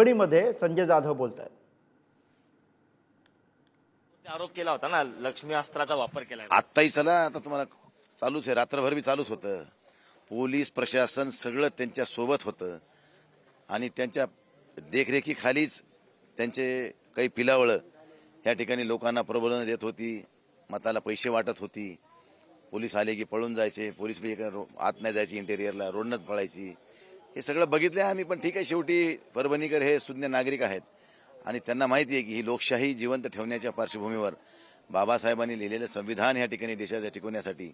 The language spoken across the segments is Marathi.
परभणीमध्ये संजय जाधव बोलत आहेत आरोप केला होता ना लक्ष्मी अस्त्राचा वापर केलाय आत्ताही चला आता तुम्हाला चालूच आहे रात्रभर बी चालूच होतं. पोलीस प्रशासन सगळं त्यांच्यासोबत होतं. आणि त्यांच्या देखरेखीखालीच त्यांचे काही पिलावळं या ठिकाणी लोकांना प्रबोधन देत होती मताला पैसे वाटत होती. पोलीस आले की पळून जायचे पोलीस बी इकडे रो- आत नाही जायची इंटेरियरला रोडनच पळायची. हे सगळं बघितलं आहे आम्ही पण ठीक आहे शेवटी परभणीकर हे सुज्ञ नागरिक आहेत. आणि त्यांना माहिती आहे की ही लोकशाही जिवंत ठेवण्याच्या पार्श्वभूमीवर बाबासाहेबांनी लिहिलेलं संविधान या ठिकाणी देशाच्या टिकवण्यासाठी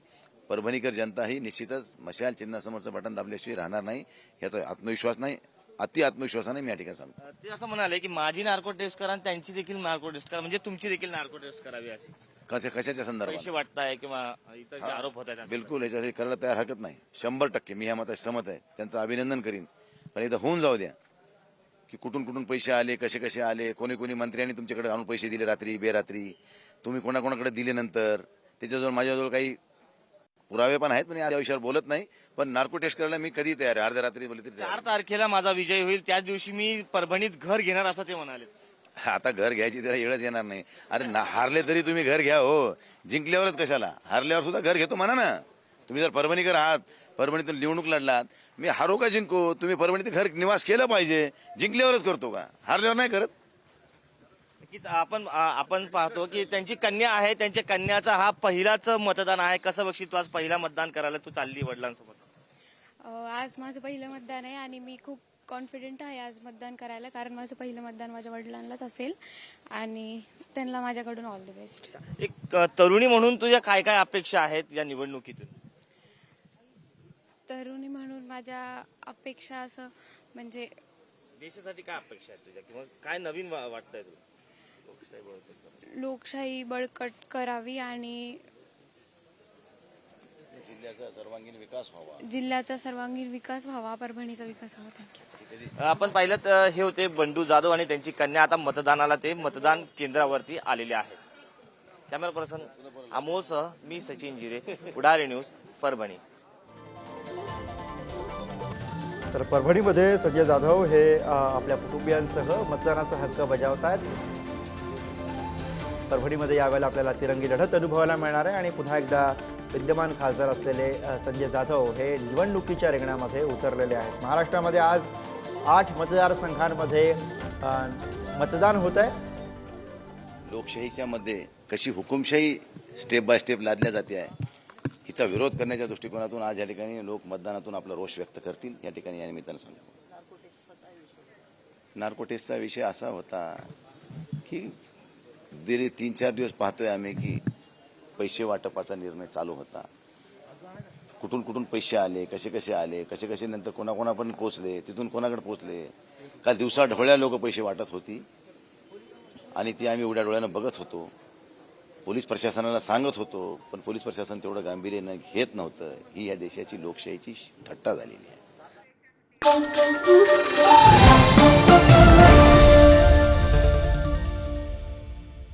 परभणीकर जनता ही निश्चितच मशाल चिन्हासमोरचं बटन दाबल्याशिवाय राहणार नाही याचा आत्मविश्वास नाही अति आत्मविश्वासाने मी या ठिकाणी सांगतो. ते असं म्हणाले की माझी नार्को टेस्ट करा आणि त्यांची देखील नार्को टेस्ट करा म्हणजे तुमची देखील नार्को टेस्ट करावी अशी. कशा कशाच्या संदर्भात? वाटताय किंवा इतर जे आरोप होत आहेत बिलकुल याच्यासाठी करायला तयार हरकत नाही. शंभर टक्के मी ह्या मतात सहमत आहे. त्यांचं अभिनंदन करीन. पण एकदा होऊन जाऊ द्या. की कुठून कुठून पैसे आले कसे कसे आले कोणी कोणी मंत्र्यांनी तुमच्याकडे आणून पैसे दिले रात्री बेरात्री. तुम्ही कोणाकोणाकडे दिले नंतर? त्याच्याजवळ माझ्याजवळ काही पुरावे पण आहेत पण या विषयावर बोलत नाही. पण नार्को टेस्ट करायला मी कधी तयार आहे? अर्ध्या रात्री बोलले तरी चार तारखेला माझा विजय होईल. त्याच दिवशी मी परभणीत घर घेणार असं ते म्हणाले. आता घर घ्यायची त्याला येळच येणार नाही. अरे ना हारले तरी तुम्ही घर घ्या हो. जिंकल्यावरच कशाला? हारल्यावर सुद्धा घर घेतो म्हणा ना. तुम्ही जर परभणीकर आहात परभणीतून निवडणूक लढलात मी हारो का जिंको? तुम्ही परभणीत घर निवास केलं पाहिजे. जिंकल्यावरच करतो का? हारल्यावर नाही करत. आपण आपण पाहतो की त्यांची कन्या आहे त्यांच्या कन्याचा हा पहिलाच मतदान आहे. कसं बघशील तू आज पहिला मतदान करायला तू चालली वडिलांसोबत? आज माझं पहिलं मतदान आहे आणि मी खूप कॉन्फिडेंट आहे आज मतदान करायला कारण माझं पहिलं मतदान माझ्या वडिलांनाच असेल आणि त्यांना माझ्याकडून ऑल द बेस्ट एक अ, तरुणी म्हणून तुझ्या काय काय अपेक्षा आहेत या निवडणुकीतून? तरुणी म्हणून माझ्या अपेक्षा असं म्हणजे देशासाठी काय अपेक्षा आहेत तुझ्या? किंवा काय नवीन वा- वाटतंय तुला? लोकशाही बळकट लोकशाही बळकट करावी आणि जिल्ह्याचा सर्वांगीण विकास व्हावा. जिल्ह्याचा सर्वांगीण विकास व्हावा परभणीचा विकास व्हावा थँक्यू आपण पाहिलं तर हे होते बंडू जाधव आणि त्यांची कन्या. आता मतदानाला ते मतदान केंद्रावरती आलेले आहेत. कॅमेरा पर्सन अमोलसह मी सचिन जिरे उडारे न्यूज परभणी. तर परभणीमध्ये संजय जाधव हे अ, आपल्या कुटुंबियांसह मतदानाचा हक्क बजावत आहेत परभणीमध्ये यावेळेला आपल्याला तिरंगी लढत अनुभवायला मिळणार आहे आणि पुन्हा एकदा विद्यमान खासदार असलेले संजय जाधव हे निवडणुकीच्या रिंगणामध्ये उतरलेले आहेत. महाराष्ट्रामध्ये आज आठ मतदारसंघांमध्ये मतदान होत आहे. लोकशाहीच्या मध्ये कशी हुकुमशाही स्टेप बाय स्टेप लादल्या जाते आहे हिचा विरोध करण्याच्या दृष्टिकोनातून आज या ठिकाणी लोक मतदानातून आपला रोष व्यक्त करतील. या ठिकाणी या निमित्तानं सांगतो. नार्कोटिक्सचा विषय असा होता की गेले तीन चार दिवस पाहतोय आम्ही की पैसे वाटपाचा निर्णय चालू होता. कुठून कुठून पैसे आले कसे कसे आले कसे कसे नंतर कोणाकोणापर्यंत पोहोचले तिथून कोणाकडे पोहोचले? काल दिवसा ढोळ्या लोक पैसे वाटत होती. आणि ती आम्ही उड्या डोळ्यानं बघत होतो. पोलीस प्रशासनाला सांगत होतो पण पोलीस प्रशासन तेवढं गांभीर्यानं घेत नव्हतं. ही या देशाची लोकशाहीची थट्टा झालेली आहे.